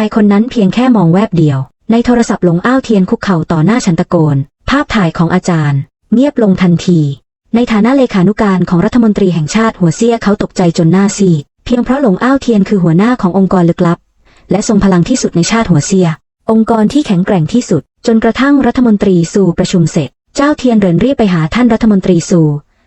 ายคนนั้นเพียงแค่มองแวบเดียว ในโทรศัพท์หลงอ้าวเทียนคุกเข่าต่อหน้าฉันตะโกน ภาพถ่ายของอาจารย์ เงียบลงทันที ในฐานะเลขานุการของรัฐมนตรีแห่งชาติหัวเสียเขาตกใจจนหน้าซีดเพียงเพราะหลงอ้าวเทียนคือหัวหน้าขององค์กรลึกลับ และทรงพลังที่สุดในชาติหัวเสียองค์กรที่แข็งแกร่งที่สุด จนกระทั่งรัฐมนตรีซูประชุมเสร็จ เจ้าเทียนเรินเรียบไปหาท่านรัฐมนตรีซู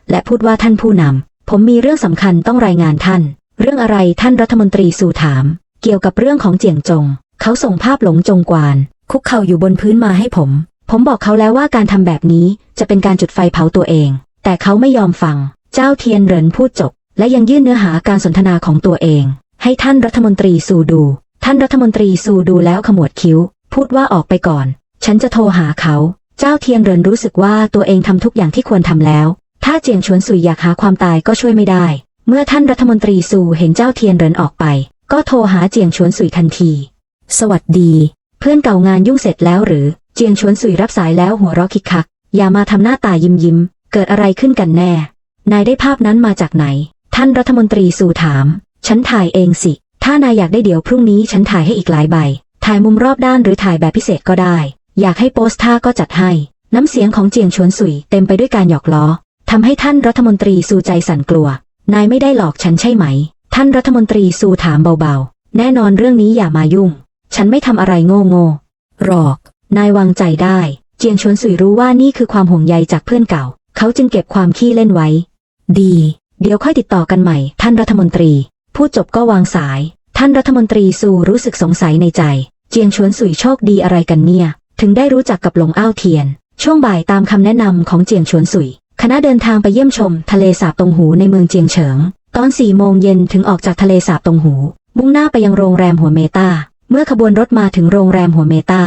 และพูดว่าท่านผู้นำผมมีเรื่องสำคัญต้องรายงานท่าน เรื่องอะไรท่านรัฐมนตรีซูถาม เกี่ยวกับเรื่องของเจียงจง เขาส่งภาพหลงจงกวาน คุกเข่าอยู่บนพื้นมาให้ผม ผมบอกเขาแล้วว่าการทำแบบนี้จะเป็นการจุดไฟเผาตัวเอง แต่เขาไม่ยอมฟัง เจ้าเทียนเหรินพูดจบ และยังยื่นเนื้อหาการสนทนาของตัวเอง ให้ท่านรัฐมนตรีซูดู ท่านรัฐมนตรีซูดูแล้วขมวดคิ้ว พูดว่าออกไปก่อน ฉันจะโทรหาเขา เจ้าเทียนเหรินรู้สึกว่าตัวเองทำทุกอย่างที่ควรทำแล้ว ถ้าเจียงชวนสุยอยากหาความตายก็ช่วยไม่ได้ เมื่อท่านรัฐมนตรีซูเห็นเจ้าเทียนเหรินออกไป ก็โทรหาเจียงชวนสุยทันที สวัสดี เพื่อนเก่างานยุ่งเสร็จแล้วหรือ เจียงชวนสุยรับสายแล้วหัวเราะคิกคัก อย่ามาทำหน้าตายิ้มยิ้ม เกิดอะไรขึ้นกันแน่ นายได้ภาพนั้นมาจากไหน ท่านรัฐมนตรีสู่ถาม ฉันถ่ายเองสิ ถ้านายอยากได้เดี๋ยวพรุ่งนี้ฉันถ่ายให้อีกหลายใบ ถ่ายมุมรอบด้านหรือถ่ายแบบพิเศษก็ได้ อยากให้โปสท่าก็จัดให้ น้ำเสียงของเจียงชวนสุยเต็มไปด้วยการหยอกล้อทำให้ท่านรัฐมนตรีสู่ใจสั่นกลัว นายไม่ได้หลอกฉันใช่ไหม ท่านรัฐมนตรีสู่ถามเบาๆ แน่นอนเรื่องนี้อย่ามายุ่ง ฉันไม่ทำอะไรโง่โง่ๆหรอก นายวางใจได้ เจียงชวนสุยรู้ว่านี่คือความห่วงใยจากเพื่อนเก่า เขาจึงเก็บความขี้เล่นไว้ ดี เดี๋ยวค่อยติดต่อกันใหม่ ท่านรัฐมนตรี พูดจบก็วางสาย ท่านรัฐมนตรีซูรู้สึกสงสัยในใจ เจียงชวนสุยโชคดีอะไรกันเนี่ย ถึงได้รู้จักกับหลงอ้าวเทียน ช่วงบ่ายตามคำแนะนำของเจียงชวนสุย คณะเดินทางไปเยี่ยมชม ทะเลสาบตรงหูในเมืองเจียงเฉิง ตอนสี่โมงเย็นถึงออกจากทะเลสาบตรงหู มุ่งหน้าไปยังโรงแรมหัวเมตา เมื่อขบวนรถมาถึงโรงแรมหัวเมตา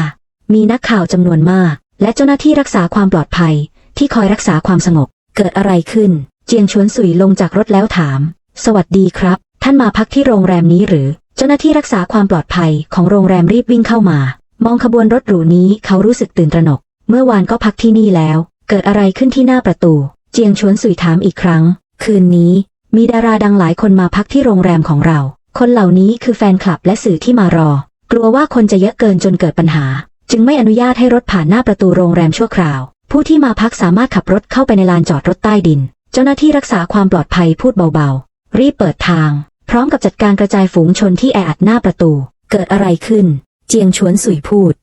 มีนักข่าวจำนวนมาก และเจ้าหน้าที่รักษาความปลอดภัย ที่คอยรักษาความสงบ เกิดอะไรขึ้น เจียงชวนสุยลงจากรถแล้วถาม สวัสดีครับ ท่านมาพักที่โรงแรมนี้หรือ เจ้าหน้าที่รักษาความปลอดภัยของโรงแรมรีบวิ่งเข้ามา มองขบวนรถหรูนี้เขารู้สึกตื่นตระหนก เมื่อวานก็พักที่นี่แล้ว เกิดอะไรขึ้นที่หน้าประตู เจียงชวนสุยถามอีกครั้ง คืนนี้ มีดาราดังหลายคนมาพักที่โรงแรมของเรา คนเหล่านี้คือแฟนคลับและสื่อที่มารอ กลัวว่าคนจะเยอะเกินจนเกิดปัญหา จึงไม่อนุญาตให้รถผ่านหน้าประตูโรงแรมชั่วคราว ผู้ที่มาพักสามารถขับรถเข้าไปในลานจอดรถใต้ดิน เจ้าหน้าที่รักษาความปลอดภัยพูดเบาๆ รีบเปิดทาง พร้อมกับจัดการกระจายฝูงชนที่แออัดหน้าประตู เกิดอะไรขึ้น เจียงชวนสุยพูด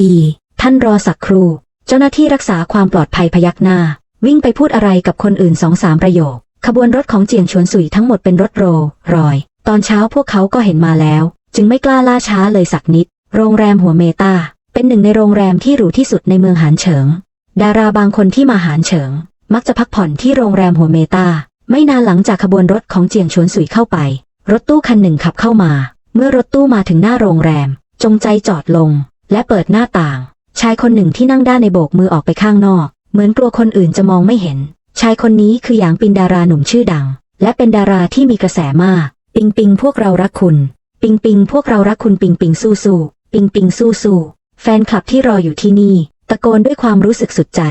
ดี ท่านรอสักครู่ เจ้าหน้าที่รักษาความปลอดภัยพยักหน้า วิ่งไปพูดอะไรกับคนอื่นสองสามประโยค ขบวนรถของเจียงชวนสุยทั้งหมดเป็นรถโรรอย ตอนเช้าพวกเขาก็เห็นมาแล้ว จึงไม่กล้าล่าช้าเลยสักนิด โรงแรมหัวเมตา เป็นหนึ่งในโรงแรมที่หรูที่สุดในเมืองหานเฉิง ดาราบางคนที่มาหานเฉิง มักจะพักผ่อนที่โรงแรมหัวเมตา ไม่นานหลังจากขบวนรถของเจียงชวนสุยเข้าไป รถตู้คันหนึ่งขับเข้ามา เมื่อรถตู้มาถึงหน้าโรงแรม จงใจจอดลง และเปิดหน้าต่าง ชายคนหนึ่งที่นั่งด้านในโบกมือออกไปข้างนอก เหมือนกลัวคนอื่นจะมองไม่เห็น ชายคนนี้คือหยางปินดาราหนุ่มชื่อดัง และเป็นดาราที่มีกระแสมาก ปิงปิงพวกเรารักคุณ ปิงปิงพวกเรารักคุณปิงปิงสู้สู้ปิงปิงสู้สู้แฟนคลับที่รออยู่ที่นี่ ตะโกนด้วยความรู้สึกสุดใจ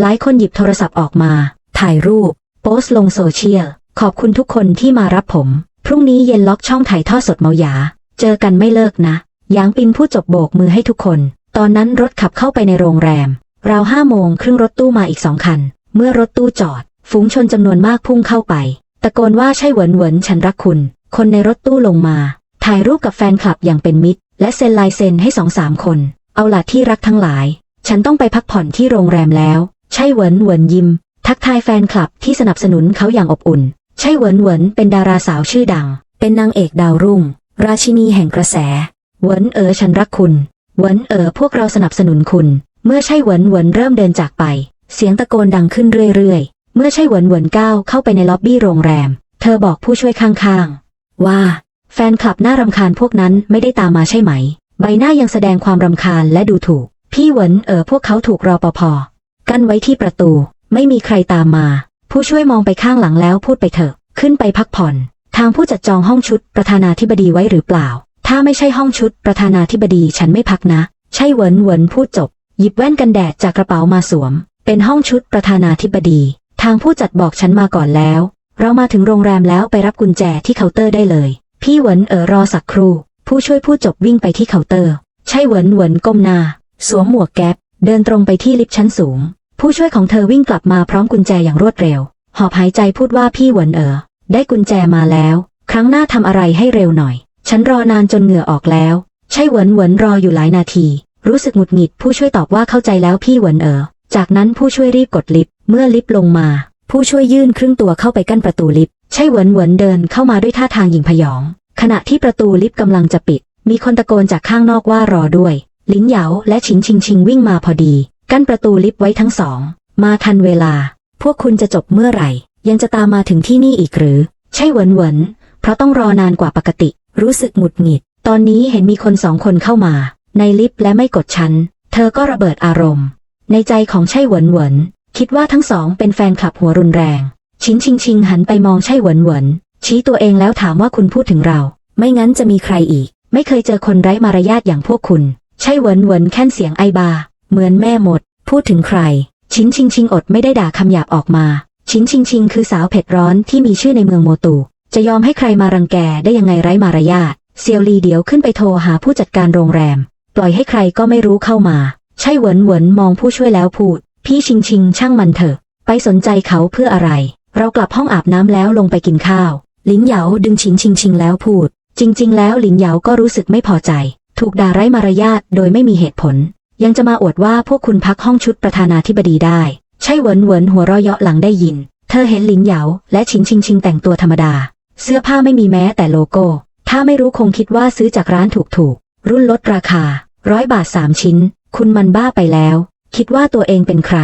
หลายคนหยิบโทรศัพท์ออกมา ถ่ายรูป โพสต์ลงโซเชียล ขอบคุณทุกคนที่มารับผม พรุ่งนี้เย็นล็อกช่องถ่ายทอดสดเมายา เจอกันไม่เลิกนะหยางปินผู้จบโบกมือให้ทุกคน ตอนนั้นรถขับเข้าไปในโรงแรม ราวห้าโมงครึ่งรถตู้มาอีกสองคัน เมื่อรถตู้จอด ฝูงชนจำนวนมากพุ่งเข้าไป ตะโกนว่าใช่เหวินเหวินฉันรักคุณ คนในรถตู้ลงมา ถ่ายรูปกับแฟนคลับอย่างเป็นมิตร และเซ็นลายเซ็นให้สองสามคน เอาล่ะที่รักทั้งหลาย ฉันต้องไปพักผ่อนที่โรงแรมแล้ว ใช่เหวินเหวินยิ้ม ทักทายแฟนคลับที่สนับสนุนเขาอย่างอบอุ่น ใช่เหวินเหวินเป็นดาราสาวชื่อดัง เป็นนางเอกดาวรุ่ง ราชินีแห่งกระแส เหวินเอ๋อฉันรักคุณ เหวินเอ๋อพวกเราสนับสนุนคุณ เมื่อใช่เหวินเหวินเริ่มเดินจากไป เสียงตะโกนดังขึ้นเรื่อยๆ เมื่อใช่หวนหวนก้าวเข้าไปในล็อบบี้โรงแรม เธอบอกผู้ช่วยข้างๆ ว่า แฟนคลับน่ารำคาญพวกนั้นไม่ได้ตามมาใช่ไหม ใบหน้ายังแสดงความรำคาญและดูถูก พี่หวนเออพวกเขาถูกรอปภกั้นไว้ที่ประตู ไม่มีใครตามมา ผู้ช่วยมองไปข้างหลังแล้วพูดไปเถอะ ขึ้นไปพักผ่อน ทางผู้จัดจองห้องชุดประธานาธิบดีไว้หรือเปล่า ถ้าไม่ใช่ห้องชุดประธานาธิบดีฉันไม่พักนะ ใช่เหวินเหวินพูดจบ หยิบแว่นกันแดดจากกระเป๋ามาสวม เป็นห้องชุดประธานาธิบดี ทางผู้จัดบอกฉันมาก่อนแล้ว เรามาถึงโรงแรมแล้วไปรับกุญแจที่เคาน์เตอร์ได้เลย พี่เหวินเอ๋อรอสักครู่ ผู้ช่วยผู้จบวิ่งไปที่เคาน์เตอร์ ใช่เหวินเหวินก้มหน้า สวมหมวกแก๊ป เดินตรงไปที่ลิฟต์ชั้นสูง ผู้ช่วยของเธอวิ่งกลับมาพร้อมกุญแจอย่างรวดเร็ว หอบหายใจพูดว่าพี่เหวินเอ๋อได้กุญแจมาแล้ว ครั้งหน้าทำอะไรให้เร็วหน่อย ฉันรอนานจนเหงื่อออกแล้ว ใช่เหวินเหวินรออยู่หลายนาที รู้สึกหงุดหงิดผู้ช่วยตอบว่าเข้าใจแล้วพี่เหวินเอ๋อ จากนั้นผู้ช่วยรีบกดลิฟต์เมื่อลิฟต์ลงมา ผู้ช่วยยื่นครึ่งตัวเข้าไปกั้นประตูลิฟต์ใช่เหวินเหวินเดินเข้ามาด้วยท่าทางหยิ่งพยอง ขณะที่ประตูลิฟต์กำลังจะปิด มีคนตะโกนจากข้างนอกว่ารอด้วย ลินเหยาและฉิงชิงชิงวิ่งมาพอดี กั้นประตูลิฟต์ไว้ทั้งสอง มาทันเวลา พวกคุณจะจบเมื่อไหร่ ยังจะตามมาถึงที่นี่อีกหรือ ใช่เหวินเหวินเพราะต้องรอนานกว่าปกติ รู้สึกหงุดหงิด ตอนนี้เห็นมีคนสองคนเข้ามา ในลิฟต์และไม่กดชั้น เธอก็ระเบิดอารมณ์ ในใจของใช่เหวินเหวินคิดว่าทั้งสองเป็นแฟนคลับหัวรุนแรง ชินชิงชิงหันไปมองใช่เหวินเหวินชี้ตัวเองแล้วถามว่าคุณพูดถึงเรา ไม่งั้นจะมีใครอีก ไม่เคยเจอคนไร้มารยาทอย่างพวกคุณ ใช่เหวินเหวินแค่นเสียงไอบา เหมือนแม่หมด พูดถึงใคร ชินชิงชิงอดไม่ได้ด่าคำหยาบออกมา ชินชิงชิงคือสาวเผ็ดร้อนที่มีชื่อในเมืองโมตู จะยอมให้ใครมารังแกได้ยังไงไร้มารยาทเซียวลีเดี๋ยวขึ้นไปโทรหาผู้จัดการโรงแรม ปล่อยให้ใครก็ไม่รู้เข้ามา ใช่เหวินเหวินมองผู้ช่วยแล้วพูด พี่ชิงชิงช่างมันเถอะ ไปสนใจเขาเพื่ออะไร เรากลับห้องอาบน้ำแล้วลงไปกินข้าวลินเหยาดึงชิงชิงชิงแล้วพูด จริง ๆ แล้วลินเหยาก็รู้สึกไม่พอใจ ถูกด่าไร้มารยาทโดยไม่มีเหตุผล ยังจะมาอวดว่าพวกคุณพักห้องชุดประธานาธิบดีได้ ใช่เหวินเหวินหัวเราะเยาะหลังได้ยิน เธอเห็นลินเหยาและชิงชิงชิงแต่งตัวธรรมดา เสื้อผ้าไม่มีแม้แต่โลโก้ ถ้าไม่รู้คงคิดว่าซื้อจากร้านถูกๆรุ่นลดราคาร้อยบาทสามชิ้น คุณมันบ้าไปแล้ว คิดว่าตัวเองเป็นใคร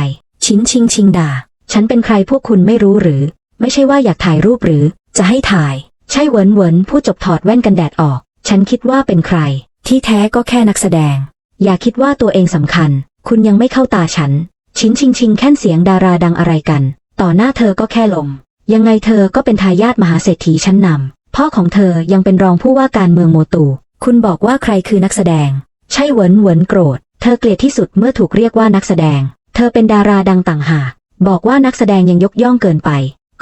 ชินชิงชิงด่า ฉันเป็นใครพวกคุณไม่รู้หรือ ไม่ใช่ว่าอยากถ่ายรูปหรือ จะให้ถ่าย ใช่เหวินเหวินผู้จบถอดแว่นกันแดดออก ฉันคิดว่าเป็นใคร ที่แท้ก็แค่นักแสดง อย่าคิดว่าตัวเองสำคัญ คุณยังไม่เข้าตาฉัน ชินชิงชิงแค่นเสียงดาราดังอะไรกัน ต่อหน้าเธอก็แค่ลม ยังไงเธอก็เป็นทายาทมหาเศรษฐีชั้นนำพ่อของเธอยังเป็นรองผู้ว่าการเมืองโมตู คุณบอกว่าใครคือนักแสดง ใช่เหวินเหวินโกรธ เธอเกลียดที่สุดเมื่อถูกเรียกว่านักแสดง เธอเป็นดาราดังต่างหากบอกว่านักแสดงยังยกย่องเกินไป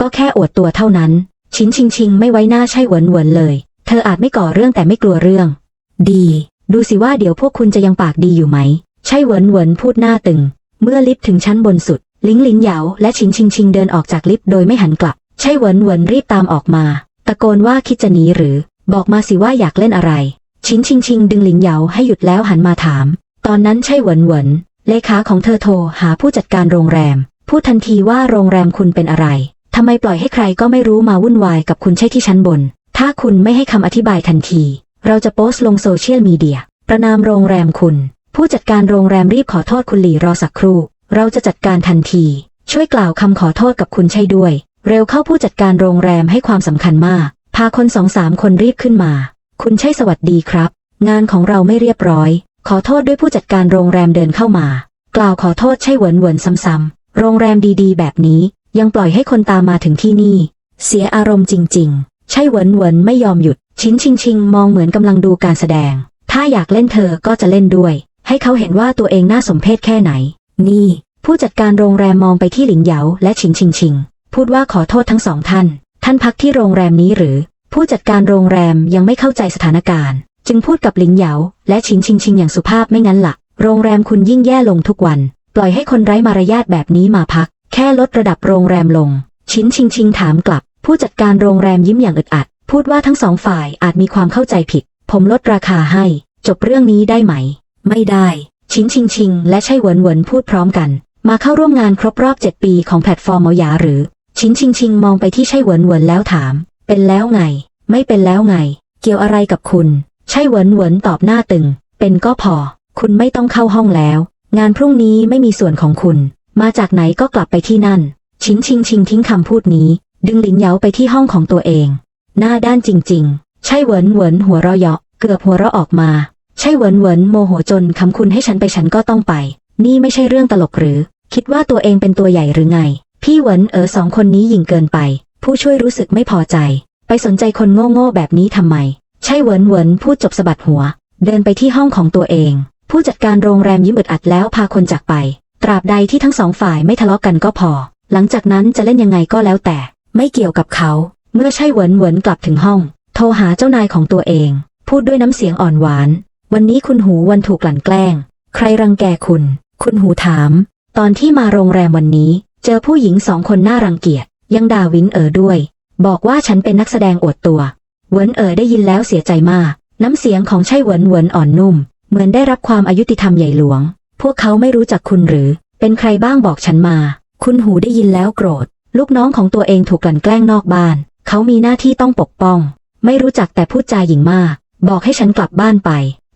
ก็แค่อวดตัวเท่านั้น ชินชิงชิงไม่ไว้หน้าใช่เหวินเหวินเลย เธออาจไม่ก่อเรื่องแต่ไม่กลัวเรื่อง ดี ดูสิว่าเดี๋ยวพวกคุณจะยังปากดีอยู่ไหม ใช่เหวินเหวินพูดหน้าตึง เมื่อลิฟต์ถึงชั้นบนสุด ลิงลินเหยาและชินชิงชิงเดินออกจากลิฟต์โดยไม่หันกลับ ใช่เหวินเหวินรีบตามออกมา ตะโกนว่าคิดจะหนีหรือ บอกมาสิว่าอยากเล่นอะไร ชินชิงชิงดึงหลินเหยาให้หยุดแล้วหันมาถาม อนนั้นใช่เหวินเหวินเลขาของเธอโทรหาผู้จัดการโรงแรม พูดทันทีว่าโรงแรมคุณเป็นอะไรทำไมปล่อยให้ใครก็ไม่รู้มาวุ่นวายกับคุณใช่ที่ชั้นบน ถ้าคุณไม่ให้คำอธิบายทันที เราจะโพสต์ลงโซเชียลมีเดีย ประนามโรงแรมคุณ ผู้จัดการโรงแรมรีบขอโทษคุณหลี่รอสักครู่ เราจะจัดการทันที ช่วยกล่าวคำขอโทษกับคุณใช่ด้วย เร็วเข้าผู้จัดการโรงแรมให้ความสำคัญมาก พาคนสองสามคนรีบขึ้นมา คุณใช่สวัสดีครับ งานของเราไม่เรียบร้อย ขอโทษด้วยผู้จัดการโรงแรมเดินเข้ามา กล่าวขอโทษใช่เหวินเหวินซ้ำๆ โรงแรมดีๆ แบบนี้ ยังปล่อยให้คนตามมาถึงที่นี่ เสียอารมณ์จริง ๆ ใช่เหวินเหวินไม่ยอมหยุด ชิ้นชิงชิงมองเหมือนกำลังดูการแสดง ถ้าอยากเล่นเธอก็จะเล่นด้วย ให้เขาเห็นว่าตัวเองน่าสมเพชแค่ไหน นี่ ผู้จัดการโรงแรมมองไปที่หลิงเหยาและชิงชิงชิง พูดว่าขอโทษทั้งสองท่าน ท่านพักที่โรงแรมนี้หรือ ผู้จัดการโรงแรมยังไม่เข้าใจสถานการณ์ จึงพูดกับหลิงเหยาและชิงชิงชิงอย่างสุภาพไม่งั้นละ่ะ โรงแรมคุณยิ่งแย่ลงทุกวัน ปล่อยให้คนไร้มารยาทแบบนี้มาพัก แค่ลดระดับโรงแรมลง ชินชิงชิงถามกลับ ผู้จัดการโรงแรมยิ้มอย่างอึดอัด พูดว่าทั้งสองฝ่ายอาจมีความเข้าใจผิด ผมลดราคาให้ จบเรื่องนี้ได้ไหม ไม่ได้ ชินชิงชิง และใช่เหวินเหวินพูดพร้อมกัน มาเข้าร่วมงานครบรอบ7ปีของแพลตฟอร์มเมายาหรือ ชินชิงชิงมองไปที่ใช่เหวินเหวินแล้วถาม เป็นแล้วไง ไม่เป็นแล้วไง เกี่ยวอะไรกับคุณ ใช่เหวินเหวินตอบหน้าตึง เป็นก็พอ คุณไม่ต้องเข้าห้องแล้ว งานพรุ่งนี้ไม่มีส่วนของคุณ มาจากไหนก็กลับไปที่นั่น ชินชิงชิงทิ้งคำพูดนี้ ดึงหลินเหยาไปที่ห้องของตัวเอง หน้าด้านจริง ๆ ใช่เหวินเหวินหัวเราะเยาะเกือบหัวเราะออกมา ใช่เหวินเหวินโมโหจนคำคุณให้ฉันไปฉันก็ต้องไป นี่ไม่ใช่เรื่องตลกหรือ คิดว่าตัวเองเป็นตัวใหญ่หรือไง พี่เหวินเออสองคนนี้หยิ่งเกินไป ผู้ช่วยรู้สึกไม่พอใจ ไปสนใจคนโง่ๆแบบนี้ทำไม ใช่เหวินเหวินพูดจบสะบัดหัว เดินไปที่ห้องของตัวเอง ผู้จัดการโรงแรมยิ้มอึดอัดแล้วพาคนจากไป ตราบใดที่ทั้งสองฝ่ายไม่ทะเลาะกันก็พอ หลังจากนั้นจะเล่นยังไงก็แล้วแต่ ไม่เกี่ยวกับเขา เมื่อใช่เหวินเหวินกลับถึงห้อง โทรหาเจ้านายของตัวเอง พูดด้วยน้ำเสียงอ่อนหวาน วันนี้คุณหูวันถูกกลั่นแกล้ง ใครรังแกคุณ คุณหูถาม ตอนที่มาโรงแรมวันนี้ เจอผู้หญิงสองคนน่ารังเกียจยังด่าวินเอ๋อด้วย บอกว่าฉันเป็นนักแสดงอวดตัว เหวินเอ๋อได้ยินแล้วเสียใจมาก น้ำเสียงของใช่เหวินเหวินอ่อนนุ่ม เหมือนได้รับความอายุติธรรมใหญ่หลวง พวกเขาไม่รู้จักคุณหรือ เป็นใครบ้างบอกฉันมา คุณหูได้ยินแล้วโกรธ ลูกน้องของตัวเองถูกกลั่นแกล้งนอกบ้าน เขามีหน้าที่ต้องปกป้อง ไม่รู้จักแต่พูดจาหยิ่งมาก บอกให้ฉันกลับบ้านไป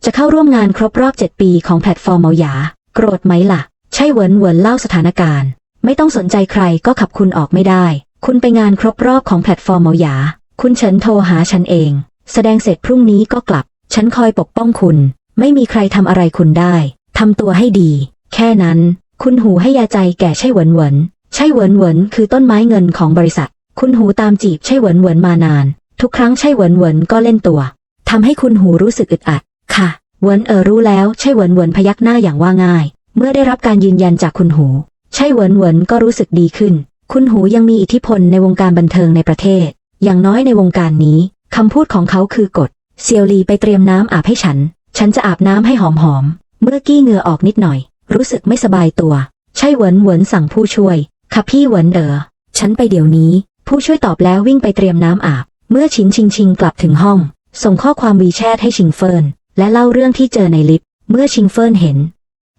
จะเข้าร่วมงานครบรอบ7ปีของแพลตฟอร์มเมาหยา โกรธไหมล่ะ ใช่เหวินเหวินเล่าสถานการณ์ ไม่ต้องสนใจใครก็ขับคุณออกไม่ได้ คุณไปงานครบรอบของแพลตฟอร์มเมาหยา คุณเฉินโทรหาฉันเอง แสดงเสร็จพรุ่งนี้ก็กลับ ฉันคอยปกป้องคุณ ไม่มีใครทำอะไรคุณได้ทำตัวให้ดี แค่นั้น คุณหูให้ยาใจแก่ใช่เหวินเหวินใช่เหวินเหวินคือต้นไม้เงินของบริษัท คุณหูตามจีบใช่เหวินเหวินมานาน ทุกครั้งใช่เหวินเหวินก็เล่นตัวทำให้คุณหูรู้สึกอึดอัด ค่ะเหวินเออรู้แล้วใช่เหวินเหวินพยักหน้าอย่างว่าง่าย เมื่อได้รับการยืนยันจากคุณหู ใช่เหวินเหวินก็รู้สึกดีขึ้น คุณหูยังมีอิทธิพลในวงการบันเทิงในประเทศ อย่างน้อยในวงการนี้คำพูดของเขาคือกฎเซียวลีไปเตรียมน้ำอาบให้ฉัน ฉันจะอาบน้ำให้หอมๆเมื่อกี้เหงื่อออกนิดหน่อย รู้สึกไม่สบายตัว ใช่เหวินเหวินสั่งผู้ช่วย ค่ะพี่เหวินเดอ๋อฉันไปเดี๋ยวนี้ ผู้ช่วยตอบแล้ววิ่งไปเตรียมน้ำอาบ เมื่อชินชิงชิงกลับถึงห้อง ส่งข้อความวีแชทให้ชิงเฟิน และเล่าเรื่องที่เจอในลิฟต์ เมื่อชิงเฟินเห็น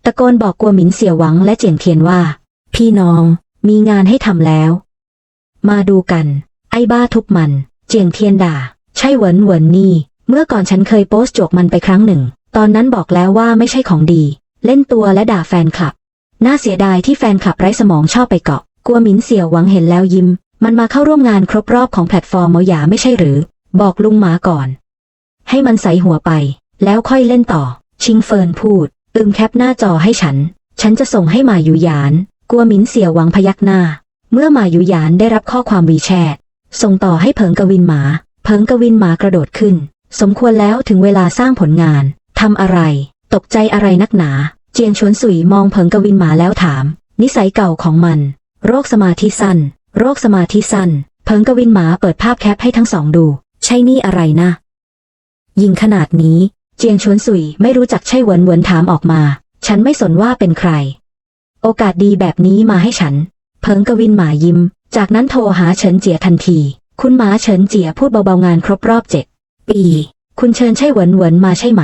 ตะโกนบอกกัวหมินเสี่ยวหวังและเจียงเทียนว่า พี่น้อง มีงานให้ทำแล้ว มาดูกัน ไอ้บ้าทุบมัน เจียงเทียนด่า ใช่เหวินเหวินนี่ เมื่อก่อนฉันเคยโพสต์จกมันไปครั้งหนึ่ง ตอนนั้นบอกแล้วว่าไม่ใช่ของดี เล่นตัวและด่าแฟนคลับ น่าเสียดายที่แฟนคลับไร้สมองชอบไปเกาะกัวหมินเสี่ยวหวังเห็นแล้วยิ้ม มันมาเข้าร่วมงานครบรอบของแพลตฟอร์มเมาหยาไม่ใช่หรือ บอกลุงหมาก่อน ให้มันใส่หัวไป แล้วค่อยเล่นต่อ ชิงเฟินพูด อึมแคปหน้าจอให้ฉัน ฉันจะส่งให้หมาอยู่หยานกัวหมินเสี่ยวหวังพยักหน้า เมื่อหมาอยู่หยานได้รับข้อความวีแชท ส่งต่อให้เพิงกวินหมา เพิงกวินหมากระโดดขึ้น สมควรแล้วถึงเวลาสร้างผลงาน ทำอะไร ตกใจอะไรนักหนา เจียงชวนสุยมองเพิงกวินหมาแล้วถาม นิสัยเก่าของมัน โรคสมาธิสั้น โรคสมาธิสั้น เพิงกวินหมาเปิดภาพแคปให้ทั้งสองดู ใช่นี่อะไรนะ ยิงขนาดนี้ เจียงชวนสุยไม่รู้จักใช่เหวินเหวินถามออกมา ฉันไม่สนว่าเป็นใคร โอกาสดีแบบนี้มาให้ฉัน เพิงกวินหมายิ้ม จากนั้นโทรหาเฉินเจียทันที คุณหมาเฉินเจียพูดเบาๆงานครบรอบเจ็ดปี คุณเชิญใช่เหวินเหวินมาใช่ไหม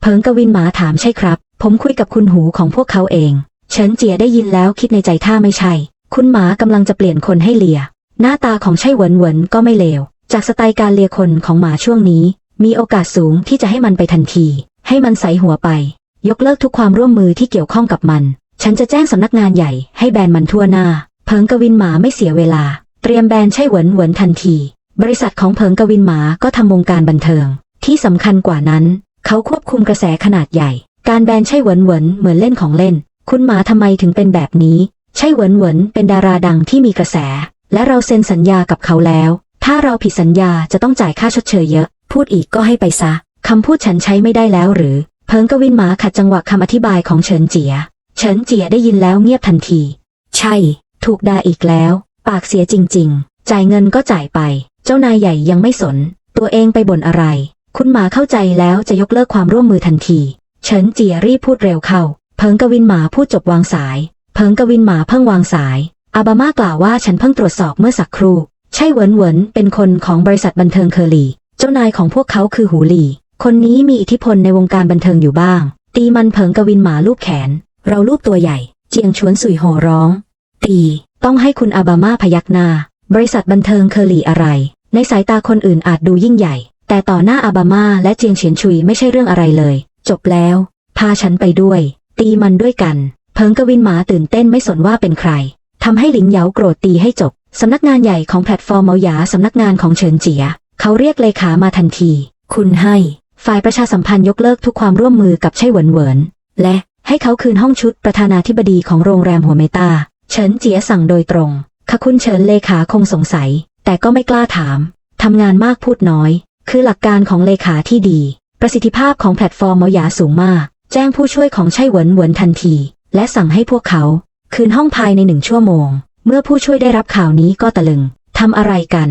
เพิงกวินหมาถามใช่ครับ ผมคุยกับคุณหูของพวกเขาเอง เฉินเจียได้ยินแล้วคิดในใจถ้าไม่ใช่ คุณหมากำลังจะเปลี่ยนคนให้เลีย หน้าตาของใช่เหวินเหวินก็ไม่เลว จากสไตล์การเลียคนของหมาช่วงนี้ มีโอกาสสูงที่จะให้มันไปทันที ให้มันใส่หัวไป ยกเลิกทุกความร่วมมือที่เกี่ยวข้องกับมัน ฉันจะแจ้งสำนักงานใหญ่ให้แบนมันทั่วหน้า เพิงกวินหมาไม่เสียเวลา เตรียมแบนใช่หวนหวนทันที บริษัทของเพิงกวินหมาก็ทำวงการบันเทิง ที่สำคัญกว่านั้น เขาควบคุมกระแสขนาดใหญ่ การแบนใช่หวนหวนเหมือนเล่นของเล่น คุณหมาทำไมถึงเป็นแบบนี้ ใช่หวนหวนเป็นดาราดังที่มีกระแส และเราเซ็นสัญญากับเขาแล้ว ถ้าเราผิดสัญญาจะต้องจ่ายค่าชดเชยเยอะ พูดอีกก็ให้ไปซะคำพูดฉันใช้ไม่ได้แล้วหรือ เพิงกวินหมาขัดจังหวะคำอธิบายของเฉินเจีย เฉินเจียได้ยินแล้วเงียบทันที ใช่ ถูกด่าอีกแล้ว ปากเสียจริง ๆ จ่ายเงินก็จ่ายไป เจ้านายใหญ่ยังไม่สน ตัวเองไปบ่นอะไร คุณหมาเข้าใจแล้วจะยกเลิกความร่วมมือทันที เฉินเจียรีบพูดเร็วเข้า เพิงกวินหมาพูดจบวางสาย เพิงกวินหมาเพิ่งวางสาย อาบามากล่าวว่าฉันเพิ่งตรวจสอบเมื่อสักครู่ ใช่เหวินเหวินเป็นคนของบริษัทบันเทิงเคอรี่เจ้านายของพวกเขาคือหูหลี่คนนี้มีอิทธิพลในวงการบันเทิงอยู่บ้าง ตีมันเพิงกวินหมาลูบแขน เราลูบตัวใหญ่ เจียงชวนสุยโห่ร้อง ตีต้องให้คุณอาบามาพยักหน้า บริษัทบันเทิงเคอรี่อะไร ในสายตาคนอื่นอาจดูยิ่งใหญ่ แต่ต่อหน้าอาบามาและเจียงเฉียนชุยไม่ใช่เรื่องอะไรเลย จบแล้ว พาฉันไปด้วย ตีมันด้วยกัน เพิงกวินหมาตื่นเต้นไม่สนว่าเป็นใครทำให้หลิงเหยาโกรธตีให้จบสำนักงานใหญ่ของแพลตฟอร์มเมาหยาสำนักงานของเฉินเจีย เขาเรียกเลขามาทันที คุณให้ ฝ่ายประชาสัมพันธ์ยกเลิกทุกความร่วมมือกับไช่เหวินเหวินและให้เขาคืนห้องชุดประธานาธิบดีของโรงแรมหัวเมตา เฉินเจียสั่งโดยตรงค่ะคุณเฉินเลขาคงสงสัย แต่ก็ไม่กล้าถาม ทำงานมากพูดน้อย คือหลักการของเลขาที่ดี ประสิทธิภาพของแพลตฟอร์มเมาหยาสูงมาก แจ้งผู้ช่วยของไช่หวนหวนทันที และสั่งให้พวกเขา คืนห้องภายในหนึ่งชั่วโมง เมื่อผู้ช่วยได้รับข่าวนี้ก็ตะลึง ทำอะไรกัน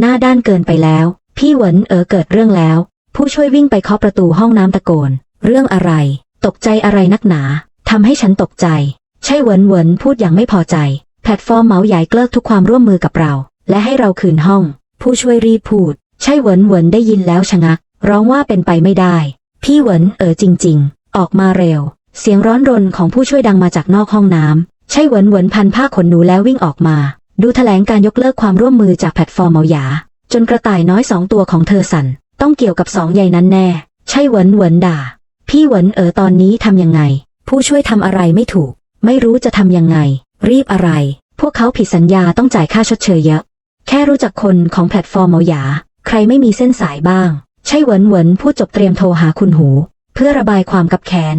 หน้าด้านเกินไปแล้ว พี่หวนเออเกิดเรื่องแล้ว ผู้ช่วยวิ่งไปเคาะประตูห้องน้ำตะโกน เรื่องอะไร ตกใจอะไรนักหนาทำให้ฉันตกใจ ใช่เหวินเหวินพูดอย่างไม่พอใจ แพลตฟอร์มเมาใหญ่เกลิกทุกความร่วมมือกับเรา และให้เราคืนห้อง ผู้ช่วยรีพูด ใช่เหวินเหวินได้ยินแล้วชะงัก ร้องว่าเป็นไปไม่ได้ พี่เหวินเออจริง ๆ ออกมาเร็ว เสียงร้อนรนของผู้ช่วยดังมาจากนอกห้องน้ำใช่เหวินเหวินพันผ้าขนหนูแล้ววิ่งออกมา ดูแถลงการยกเลิกความร่วมมือจากแพลตฟอร์มเมาหยา จนกระต่ายน้อยสองตัวของเธอสั่นต้องเกี่ยวกับสองใยนั้นแน่ ใช่เหวินเหวินด่า พี่เหวินเออตอนนี้ทำยังไง ผู้ช่วยทำอะไรไม่ถูก ไม่รู้จะทำยังไง รีบอะไร พวกเขาผิดสัญญาต้องจ่ายค่าชดเชยเยอะ แค่รู้จักคนของแพลตฟอร์มเมาหยา ใครไม่มีเส้นสายบ้าง ใช่เหวินเหวินพูดจบเตรียมโทรหาคุณหู เพื่อระบายความกับแค้น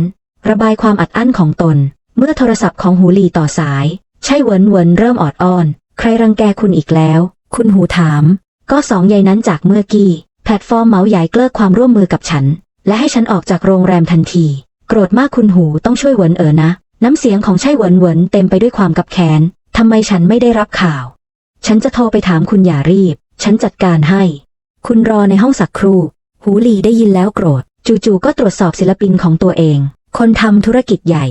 ระบายความอัดอั้นของตน เมื่อโทรศัพท์ของหูหลีต่อสาย ใช่เหวินเหวินเริ่มออดอ้อน ใครรังแกคุณอีกแล้ว คุณหูถาม ก็สองใยนั้นจากเมื่อกี้ แพลตฟอร์มเมาใหญ่เกลิกความร่วมมือกับฉัน และให้ฉันออกจากโรงแรมทันที โกรธมากคุณหูต้องช่วยเหวินเอ๋อนะ น้ำเสียงของใช่เหวินเหวินเต็มไปด้วยความกับแค้นทำไมฉันไม่ได้รับข่าว ฉันจะโทรไปถามคุณอย่ารีบ ฉันจัดการให้ คุณรอในห้องสักครู่ หูหลีได้ยินแล้วโกรธ จู่ๆก็ตรวจสอบศิลปินของตัวเอง คนทำธุรกิจใหญ่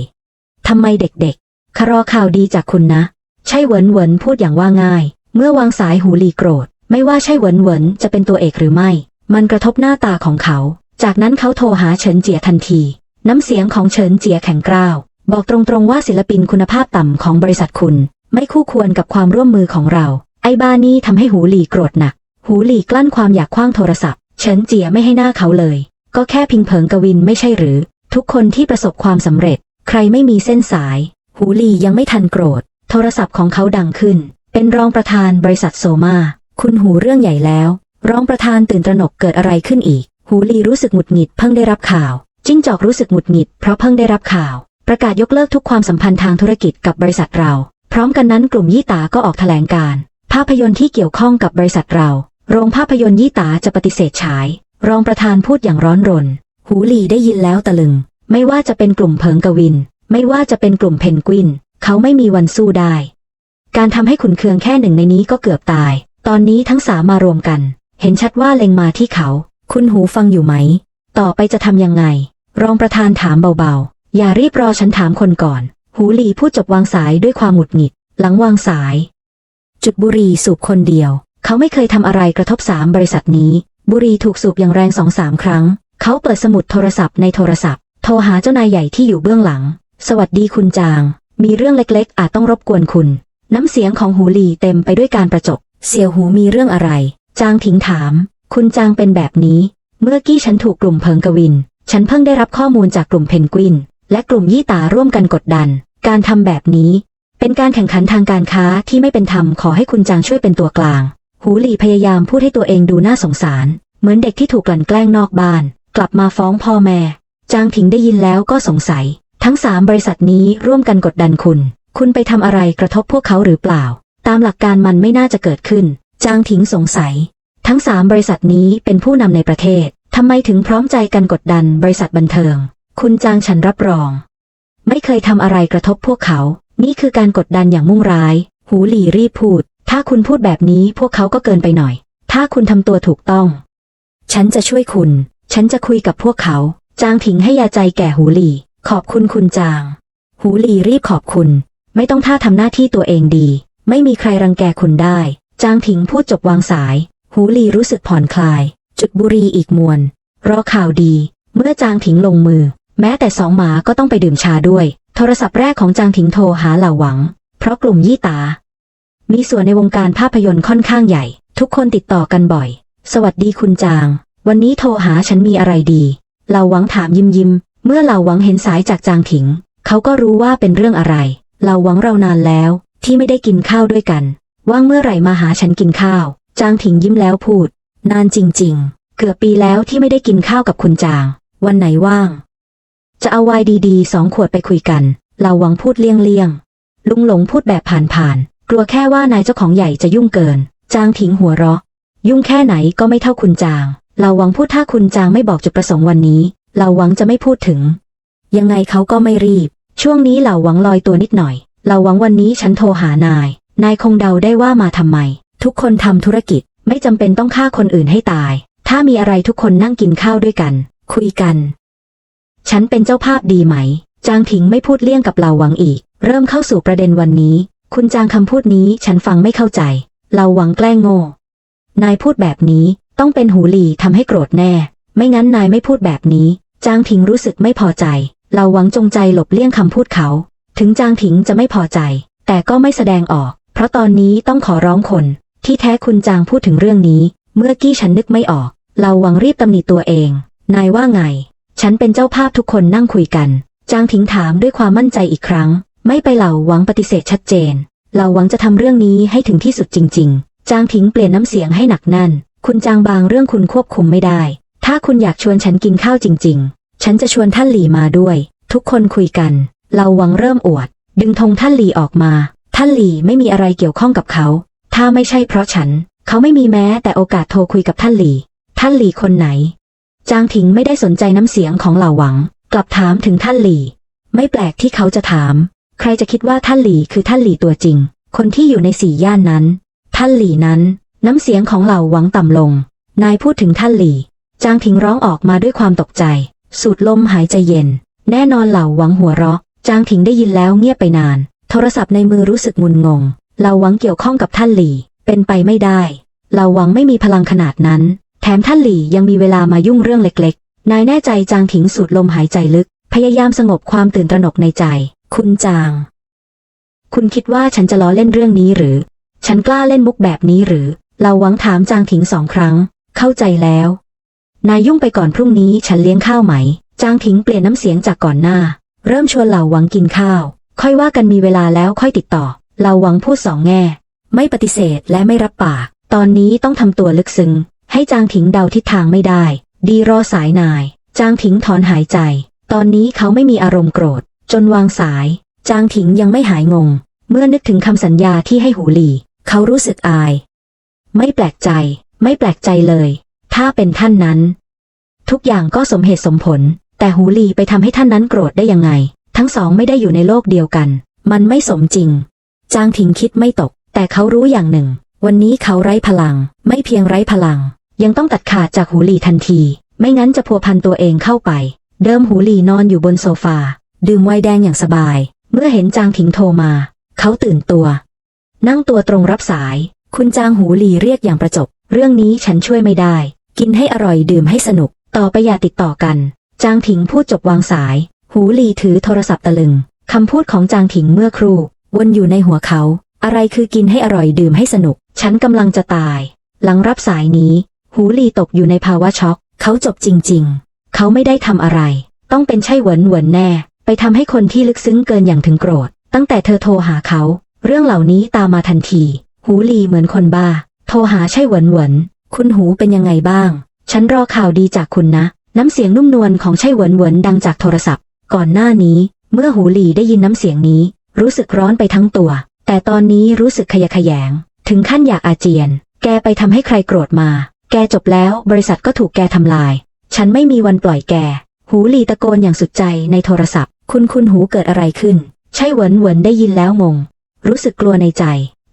ทำไมเด็กๆคารอข่าวดีจากคุณนะ ใช่เหวินเหวินพูดอย่างว่าง่าย เมื่อวางสายหูหลีโกรธ ไม่ว่าใช่เหวินเหวินจะเป็นตัวเอกหรือไม่ มันกระทบหน้าตาของเขา จากนั้นเขาโทรหาเฉินเจียทันที น้ำเสียงของเฉินเจียแข็งกร้าว บอกตรงๆว่าศิลปินคุณภาพต่ำของบริษัทคุณ ไม่คู่ควรกับความร่วมมือของเรา ไอ้บ้านี่ทำให้หูหลีโกรธหนัก หูหลีกลั้นความอยากคว้างโทรศัพท์ เฉินเจียไม่ให้หน้าเขาเลย ก็แค่พิงเผิงกวินไม่ใช่หรือ ทุกคนที่ประสบความสำเร็จ ใครไม่มีเส้นสาย หูหลียังไม่ทันโกรธ โทรศัพท์ของเขาดังขึ้น เป็นรองประธานบริษัทโซมาคุณหูเรื่องใหญ่แล้ว รองประธานตื่นตระหนกเกิดอะไรขึ้นอีก หูหลีรู้สึกหงุดหงิดเพิ่งได้รับข่าว จิ้งจอกรู้สึกหงุดหงิดเพราะเพิ่งได้รับข่าว ประกาศยกเลิกทุกความสัมพันธ์ทางธุรกิจกับบริษัทเรา พร้อมกันนั้นกลุ่มยี่ตาก็ออกแถลงการ ภาพยนตร์ที่เกี่ยวข้องกับบริษัทเรา โรงภาพยนตร์ยี่ตาจะปฏิเสธฉาย รองประธานพูดอย่างร้อนรน หูหลีได้ยินแล้วตะลึง ไม่ว่าจะเป็นกลุ่มเพิงกวิน ไม่ว่าจะเป็นกลุ่มเพนกวิน เขาไม่มีวันสู้ได้ การทำให้ขุนเคืองแค่หนึ่งในนี้ก็เกือบตาย ตอนนี้ทั้งสามมารวมกัน เห็นชัดว่าเล็งมาที่เขา คุณหูฟังอยู่ไหม ต่อไปจะทำยังไง รองประธานถามเบาๆ อย่ารีบรอฉันถามคนก่อน หูหลีพูดจบวางสายด้วยความหงุดหงิด หลังวางสาย จุดบุหรี่สูบคนเดียว เขาไม่เคยทำอะไรกระทบสามบริษัทนี้ บุหรี่ถูกสูบอย่างแรงสองสามครั้ง เขาเปิดสมุดโทรศัพท์ในโทรศัพท์ โทรหาเจ้านายใหญ่ที่อยู่เบื้องหลัง สวัสดีคุณจาง มีเรื่องเล็กๆ อาจต้องรบกวนคุณ น้ำเสียงของหูหลีเต็มไปด้วยการประจบ เสี่ยวหูมีเรื่องอะไร จางถิงถาม คุณจางเป็นแบบนี้ เมื่อกี้ฉันถูกกลุ่มเพิงกวิน ฉันเพิ่งได้รับข้อมูลจากกลุ่มเพนกวิน และกลุ่มยี่ตาร่วมกันกดดัน การทำแบบนี้ เป็นการแข่งขันทางการค้าที่ไม่เป็นธรรมขอให้คุณจางช่วยเป็นตัวกลาง หูหลีพยายามพูดให้ตัวเองดูน่าสงสาร เหมือนเด็กที่ถูกกลั่นแกล้งนอกบ้าน กลับมาฟ้องพ่อแม่ จางถิงได้ยินแล้วก็สงสัย ทั้งสามบริษัทนี้ร่วมกันกดดันคุณ คุณไปทำอะไรกระทบพวกเขาหรือเปล่า ตามหลักการมันไม่น่าจะเกิดขึ้น จางถิงสงสัย ทั้งสามบริษัทนี้เป็นผู้นำในประเทศทำไมถึงพร้อมใจกันกดดันบริษัทบันเทิง คุณจางฉันรับรอง ไม่เคยทำอะไรกระทบพวกเขา นี่คือการกดดันอย่างมุ่งร้าย หูหลี่รีบพูด ถ้าคุณพูดแบบนี้พวกเขาก็เกินไปหน่อย ถ้าคุณทำตัวถูกต้อง ฉันจะช่วยคุณ ฉันจะคุยกับพวกเขา จางถิงให้ยาใจแก่หูหลี่ ขอบคุณคุณจาง หูหลี่รีบขอบคุณ ไม่ต้องท่าทำหน้าที่ตัวเองดี ไม่มีใครรังแกคุณได้ จางถิงพูดจบวางสาย หูหลีรู้สึกผ่อนคลาย จุดบุรีอีกมวน รอข่าวดี เมื่อจางถิงลงมือ แม้แต่สองหมาก็ต้องไปดื่มชาด้วย โทรศัพท์แรกของจางถิงโทรหาเหล่าหวัง เพราะกลุ่มยี่ตา มีส่วนในวงการภาพยนตร์ค่อนข้างใหญ่ ทุกคนติดต่อกันบ่อย สวัสดีคุณจาง วันนี้โทรหาฉันมีอะไรดีเหล่าหวังถามยิ้มยิ้ม เมื่อเหล่าหวังเห็นสายจากจางถิง เขาก็รู้ว่าเป็นเรื่องอะไรเหล่าหวังเรานานแล้ว ที่ไม่ได้กินข้าวด้วยกัน ว่างเมื่อไหร่มาหาฉันกินข้าว จางถิงยิ้มแล้วพูด นานจริง ๆ เกือบปีแล้วที่ไม่ได้กินข้าวกับคุณจาง วันไหนว่าง จะเอาไวน์ดีๆสองขวดไปคุยกันเหลาหวังพูดเลี่ยงๆลุงหลงพูดแบบผ่านๆกลัวแค่ว่านายเจ้าของใหญ่จะยุ่งเกิน จางถิงหัวเราะ ยุ่งแค่ไหนก็ไม่เท่าคุณจางเหลาหวังพูดถ้าคุณจางไม่บอกจุดประสงค์วันนี้เหลาหวังจะไม่พูดถึง ยังไงเขาก็ไม่รีบ ช่วงนี้เหลาหวังลอยตัวนิดหน่อยเหลาหวังวันนี้ฉันโทรหานาย นายคงเดาได้ว่ามาทำไม ทุกคนทำธุรกิจไม่จำเป็นต้องฆ่าคนอื่นให้ตาย ถ้ามีอะไรทุกคนนั่งกินข้าวด้วยกัน คุยกัน ฉันเป็นเจ้าภาพดีไหม จางถิงไม่พูดเลี่ยงกับเหล่าหวังอีก เริ่มเข้าสู่ประเด็นวันนี้ คุณจางคำพูดนี้ฉันฟังไม่เข้าใจ เหล่าหวังแกล้งโง่ นายพูดแบบนี้ต้องเป็นหูหลีทำให้โกรธแน่ ไม่งั้นนายไม่พูดแบบนี้ จางถิงรู้สึกไม่พอใจ เหล่าหวังจงใจหลบเลี่ยงคำพูดเขา ถึงจางถิงจะไม่พอใจ แต่ก็ไม่แสดงออก เพราะตอนนี้ต้องขอร้องคน ที่แท้คุณจางพูดถึงเรื่องนี้ เมื่อกี้ฉันนึกไม่ออกเราหวังรีบตำหนิตัวเอง นายว่าไง ฉันเป็นเจ้าภาพทุกคนนั่งคุยกัน จางถิงถามด้วยความมั่นใจอีกครั้ง ไม่ไปเหล่าหวังปฏิเสธชัดเจนเราหวังจะทำเรื่องนี้ให้ถึงที่สุดจริง ๆ จางถิงเปลี่ยนน้ำเสียงให้หนักแน่น คุณจางบางเรื่องคุณควบคุมไม่ได้ ถ้าคุณอยากชวนฉันกินข้าวจริง ๆ ฉันจะชวนท่านหลี่มาด้วย ทุกคนคุยกันเราหวังเริ่มอวด ดึงธงท่านหลี่ออกมา ท่านหลี่ไม่มีอะไรเกี่ยวข้องกับเขา ถ้าไม่ใช่เพราะฉัน เขาไม่มีแม้แต่โอกาสโทรคุยกับท่านหลี่ ท่านหลี่คนไหน จางถิงไม่ได้สนใจน้ำเสียงของเหล่าหวัง กลับถามถึงท่านหลี่ ไม่แปลกที่เขาจะถาม ใครจะคิดว่าท่านหลี่คือท่านหลี่ตัวจริง คนที่อยู่ในสี่ย่านนั้น ท่านหลี่นั้น น้ำเสียงของเหล่าหวังต่ำลง นายพูดถึงท่านหลี่ จางถิงร้องออกมาด้วยความตกใจ สูดลมหายใจเย็น แน่นอนเหล่าหวังหัวเราะ จางถิงได้ยินแล้วเงียบไปนาน โทรศัพท์ในมือรู้สึกงุนงงเหล่าหวังเกี่ยวข้องกับท่านหลี่ เป็นไปไม่ได้เหล่าหวังไม่มีพลังขนาดนั้น แถมท่านหลี่ยังมีเวลามายุ่งเรื่องเล็กๆ นายแน่ใจจางถิงสูดลมหายใจลึก พยายามสงบความตื่นตระหนกในใจ คุณจาง คุณคิดว่าฉันจะล้อเล่นเรื่องนี้หรือ ฉันกล้าเล่นมุกแบบนี้หรือ เราหวังถามจางถิงสองครั้ง เข้าใจแล้ว นายยุ่งไปก่อนพรุ่งนี้ฉันเลี้ยงข้าวไหม จางถิงเปลี่ยนน้ำเสียงจากก่อนหน้า เริ่มชวนเหล่าหวังกินข้าว ค่อยว่ากันมีเวลาแล้วค่อยติดต่อเหล่าหวังพูดสองแง่ ไม่ปฏิเสธและไม่รับปาก ตอนนี้ต้องทำตัวลึกซึ้ง ให้จางถิงเดาทิศทางไม่ได้ ดีรอสายนาย จางถิงถอนหายใจ ตอนนี้เขาไม่มีอารมณ์โกรธ จนวางสาย จางถิงยังไม่หายงง เมื่อนึกถึงคำสัญญาที่ให้หูหลี เขารู้สึกอาย ไม่แปลกใจ ไม่แปลกใจเลย ถ้าเป็นท่านนั้น ทุกอย่างก็สมเหตุสมผล แต่หูหลีไปทำให้ท่านนั้นโกรธได้ยังไง ทั้งสองไม่ได้อยู่ในโลกเดียวกัน มันไม่สมจริง จางถิงคิดไม่ตก แต่เขารู้อย่างหนึ่ง วันนี้เขาไร้พลัง ไม่เพียงไร้พลัง ยังต้องตัดขาดจากหูหลีทันที ไม่งั้นจะพัวพันตัวเองเข้าไป เดิมหูหลีนอนอยู่บนโซฟา ดื่มไวน์แดงอย่างสบาย เมื่อเห็นจางถิงโทรมา เขาตื่นตัว นั่งตัวตรงรับสาย คุณจางหูหลีเรียกอย่างประจบ เรื่องนี้ฉันช่วยไม่ได้ กินให้อร่อยดื่มให้สนุก ต่อไปอย่าติดต่อกัน จางถิงพูดจบวางสาย หูหลีถือโทรศัพท์ตะลึงคำพูดของจางถิงเมื่อครู่ วนอยู่ในหัวเขา อะไรคือกินให้อร่อยดื่มให้สนุก ฉันกำลังจะตาย หลังรับสายนี้ หูหลีตกอยู่ในภาวะช็อก เขาจบจริง ๆ เขาไม่ได้ทำอะไร ต้องเป็นใช่หวนหวนแน่ ไปทำให้คนที่ลึกซึ้งเกินอย่างถึงโกรธ ตั้งแต่เธอโทรหาเขา เรื่องเหล่านี้ตามมาทันที หูหลีเหมือนคนบ้า โทรหาใช่หวนหวนคุณหูเป็นยังไงบ้าง ฉันรอข่าวดีจากคุณนะ น้ำเสียงนุ่มนวลของใช่หวนหวนดังจากโทรศัพท์ ก่อนหน้านี้ เมื่อหูหลีได้ยินน้ำเสียงนี้ รู้สึกร้อนไปทั้งตัว แต่ตอนนี้รู้สึกขยะแขยง ถึงขั้นอยากอาเจียน แกไปทำให้ใครโกรธมา แกจบแล้วบริษัทก็ถูกแกทำลาย ฉันไม่มีวันปล่อยแก หูหลีตะโกนอย่างสุดใจในโทรศัพท์ คุณคุณหูเกิดอะไรขึ้น ใช่เหวินเหวินได้ยินแล้วงง รู้สึกกลัวในใจ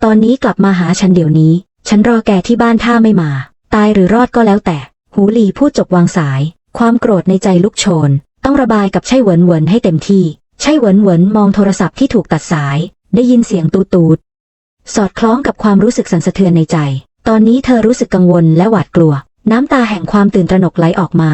ตอนนี้กลับมาหาฉันเดี๋ยวนี้ ฉันรอแกที่บ้านถ้าไม่มา ตายหรือรอดก็แล้วแต่ หูหลีพูดจบวางสาย ความโกรธในใจลุกโชน ต้องระบายกับใช่เหวินเหวินให้เต็มที่ ใช่เหวินเหวินมองโทรศัพท์ที่ถูกตัดสาย ได้ยินเสียงตูตูดสอดคล้องกับความรู้สึกสั่นสะเทือนในใจ ตอนนี้เธอรู้สึกกังวลและหวาดกลัว น้ำตาแห่งความตื่นตระหนกไหลออกมา